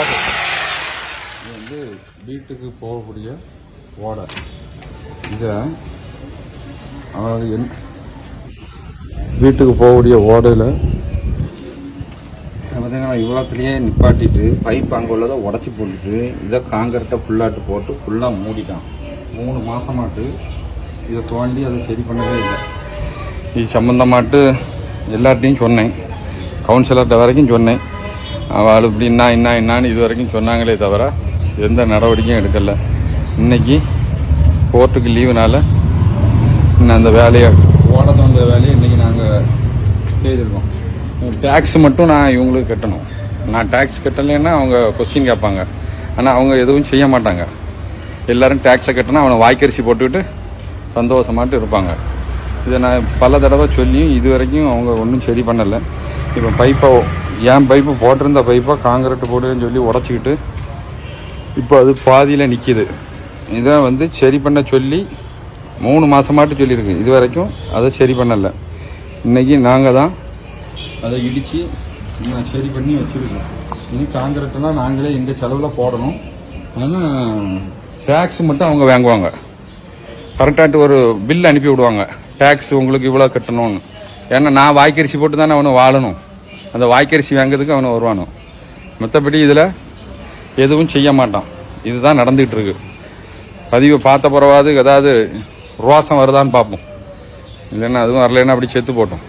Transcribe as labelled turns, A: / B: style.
A: இது வந்து வீட்டுக்கு போகக்கூடிய ஓடை. இதை அதாவது என் வீட்டுக்கு போகக்கூடிய ஓடையில் பார்த்தீங்கன்னா இவ்வளோத்துலேயே நிப்பாட்டிட்டு பைப் அங்கே உள்ளதை உடச்சி போட்டுட்டு இதை காங்கிரட்டை ஃபுல்லாட்டு போட்டு ஃபுல்லாக மூடிட்டான். மூணு மாதமாட்டு இதை தோண்டி அதை சரி பண்ணவே இல்லை. இது சம்மந்தமாட்டு எல்லார்ட்டையும் சொன்னேன். கவுன்சிலர்கிட்ட வரைக்கும் சொன்னேன். அவள் இப்படி என்ன என்ன என்னான்னு இது வரைக்கும் சொன்னாங்களே தவிர எந்த நடவடிக்கையும் எடுக்கலை. இன்னைக்கு கோர்ட்டுக்கு லீவுனால இன்னும் அந்த வேலையை ஓட தோன்ற வேலையை இன்னைக்கு நாங்கள் செய்திருக்கோம். டேக்ஸ் மட்டும் நான் இவங்களுக்கு கட்டணும். நான் டேக்ஸ் கட்டலைன்னா அவங்க கொஸ்டின் கேட்பாங்க. ஆனால் அவங்க எதுவும் செய்ய மாட்டாங்க. எல்லோரும் டேக்ஸை கட்டினா அவனை வாய்க்கரிசி போட்டுக்கிட்டு சந்தோஷமாட்டு இருப்பாங்க. இதை நான் பல தடவை சொல்லியும் இது வரைக்கும் அவங்க ஒன்றும் சரி பண்ணலை. இப்போ பைப்பை என் பைப்பு போட்டிருந்த பைப்பை காங்கிரீட் போடுன்னு சொல்லி உடச்சிக்கிட்டு இப்போ அது பாதியில் நிற்கிது இதை வந்து சரி பண்ண சொல்லி மூணு மாதமாட்டு சொல்லியிருக்கு. இது வரைக்கும் அதை சரி பண்ணலை. இன்னைக்கு நாங்கள் தான் அதை இடித்து நான் சரி பண்ணி வச்சுருக்கோம். இனி காங்கிரீட்லாம் நாங்களே எங்கள் செலவில் போடணும். ஆனால் டேக்ஸ் மட்டும் அவங்க வாங்குவாங்க. கரெக்டாகிட்டு ஒரு பில் அனுப்பி விடுவாங்க. டேக்ஸ் உங்களுக்கு இவ்வளோ கட்டணும்னு. ஏன்னா நான் வாய்க்கரிசி போட்டு தானே அவனை வாழணும். அந்த வாய்க்கரிசி வாங்குறதுக்கு அவனை வருவானோ? மற்றபடி இதில் எதுவும் செய்ய மாட்டான். இதுதான் நடந்துகிட்டு இருக்கு பதிவை பார்த்த பிறவாது ஏதாவது ரோசம் வருதான்னு பார்ப்போம். இல்லைன்னா அதுவும் வரலைன்னா அப்படி செத்து போட்டோம்.